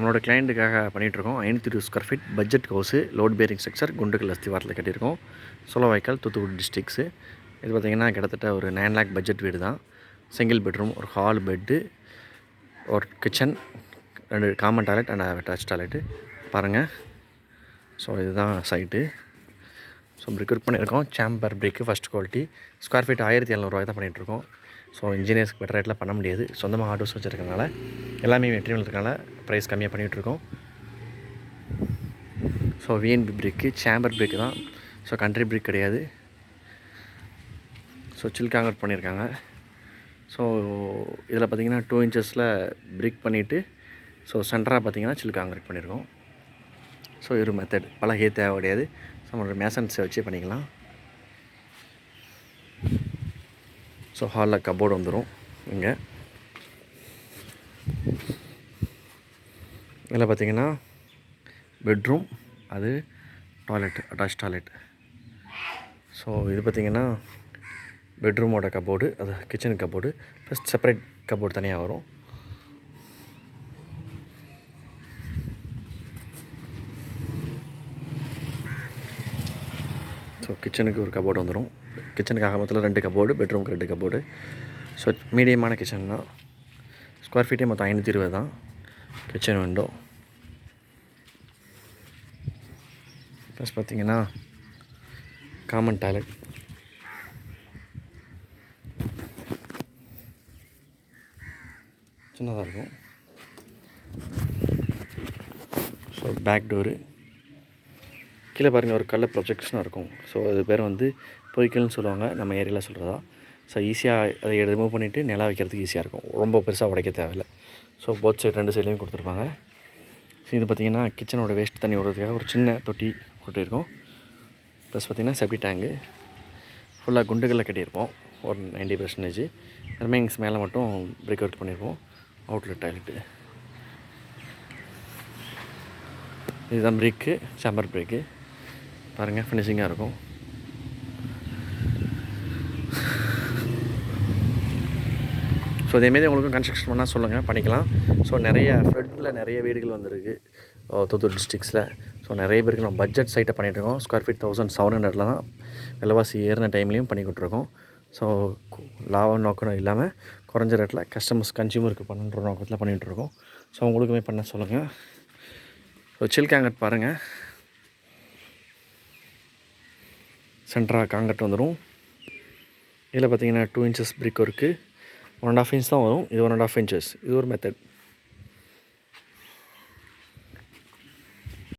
நம்மளோட கிளைண்ட்டுக்காக பண்ணிகிட்ருக்கோம் ஐநூற்றி இருபது square feet budget house load bearing structure குண்டுக்கல் அஸ்திவாரத்தில் கட்டியிருக்கோம். சோழவாய்க்கால் தூத்துக்குடி டிஸ்ட்ரிக்ஸு இது பார்த்திங்கன்னா கிட்டத்தட்ட ஒரு நைன் லேக் பட்ஜெட் வீடு தான். சிங்கிள் பெட்ரூம் ஒரு ஹால் பெட்டு ஒரு கிச்சன் ரெண்டு common toilet and attach toilet பாருங்கள் ஸோ இதுதான் சைட்டு ஸோ பிரிக் ஒர்க் பண்ணியிருக்கோம். Chamber brick first quality square feet ஆயிரத்தி எழுநூறுவாய் தான் பண்ணிகிட்ருக்கோம் ஸோ இன்ஜினியர்ஸ்க்கு பெட்டர் ரேட்டில் பண்ண முடியாது. சொந்தமாக ஆட்டோஸ் வச்சுருக்கனால எல்லாமே மெட்டீரியல் இருக்கனால ப்ரைஸ் கம்மியாக பண்ணிகிட்ருக்கோம் so VNP brick chamber brick தான். ஸோ கண்ட்ரி பிரேக் கிடையாது. ஸோ சில் காங்கிரட் பண்ணியிருக்காங்க ஸோ இதில் பார்த்திங்கன்னா டூ இன்ச்சஸில் பிரேக் பண்ணிவிட்டு ஸோ சென்டராக பார்த்தீங்கன்னா சில் காங்கிரட் பண்ணியிருக்கோம் ஸோ ஒரு மெத்தட் பலகை தேவை கிடையாது. ஸோ நம்மளோட மேசன்ஸை வச்சே பண்ணிக்கலாம். ஸோ ஹாலில் கபோர்டு வந்துடும் இங்கே. இதில் பார்த்தீங்கன்னா பெட்ரூம் அது டாய்லெட் அட்டாச் டாய்லெட். ஸோ இது பார்த்திங்கன்னா பெட்ரூமோட கபோர்டு அது kitchen cupboard plus separate cupboard தனியாக வரும். ஸோ கிச்சனுக்கு ஒரு கபோர்டு வந்துடும் கிச்சனுக்காக மொத்தத்தில் ரெண்டு கபோர்டு பெட்ரூமுக்கு ரெண்டு கபோர்டு. ஸோ மீடியமான கிச்சன் தான் ஸ்கொயர் ஃபீட்டே மொத்தம் ஐநூற்றி இருபது தான் கிச்சன் விண்டோ ப்ளஸ் பார்த்தீங்கன்னா காமன் டாய்லெட் சின்னதாக இருக்கும். ஸோ பேக் டோரு கீழே பாருங்கள் ஒரு கல்ல ப்ரொஜெக்ஷனாக இருக்கும். ஸோ அது பேர் வந்து பொய்க்கல்னு சொல்லுவாங்க. நம்ம ஏரியாவில் சொல்கிறதா ஸோ ஈஸியாக அதை ரிமூவ் பண்ணிவிட்டு நிலா வைக்கிறதுக்கு ஈஸியாக இருக்கும். ரொம்ப பெருசாக உடைக்க தேவையில்லை. ஸோ போத் சைடு ரெண்டு சைட்லேயும் கொடுத்துருப்பாங்க. ஸோ இது பார்த்திங்கன்னா கிச்சனோட வேஸ்ட் தண்ணி விடுறதுக்காக ஒரு சின்ன தொட்டி கொட்டியிருக்கோம். ப்ளஸ் பார்த்திங்கன்னா செப்டி டேங்கு ஃபுல்லாக குண்டுகளில் கட்டியிருப்போம் ஒரு நைன்டி பர்சன்டேஜ் ரிமைனிங்ஸ் மேலே மட்டும் பிரேக் அவுட் பண்ணியிருப்போம் அவுட்லெட் டாய்லெட்டு இதுதான் பிரேக்கு சாம்பர் பிரேக்கு பாருங்கள் ஃபினிஷிங்காக இருக்கும். ஸோ இதேமாரி உங்களுக்கும் கன்ஸ்ட்ரக்ஷன் பண்ணால் சொல்லுங்கள் பண்ணிக்கலாம். ஸோ நிறைய ஃப்ளட்டில் நிறைய வீடுகள் வந்திருக்கு. Oh, தூத்துக்குடி டிஸ்ட்ரிக்ஸில் ஸோ நிறைய பேருக்கு நம்ம பட்ஜெட் சைட்டை பண்ணிகிட்ருக்கோம் ஸ்கொயர் ஃபீட் தௌசண்ட் செவன் ஹண்ட்ரடில் தான் விலைவாசி ஏறின டைம்லேயும் பண்ணி கொடுத்துருக்கோம் ஸோ லாபம் நோக்கம் இல்லாமல் குறைஞ்ச ரேட்டில் கஸ்டமர்ஸ் கன்சியூமருக்கு பண்ணுற நோக்கத்தில் பண்ணிகிட்ருக்கோம் ஸோ உங்களுக்குமே பண்ண சொல்லுங்கள் ஸோ சில் காங்கட் பாருங்கள் சென்டராக காங்கட் வந்துடும் இதில் பார்த்தீங்கன்னா டூ இன்ச்சஸ் பிரிக் இருக்குது ஒன் அண்ட் ஆஃப் இன்ச் தான் வரும். இது ஒன் அண்ட் ஆஃப் இன்ச்சஸ் இது ஒரு மெத்தட்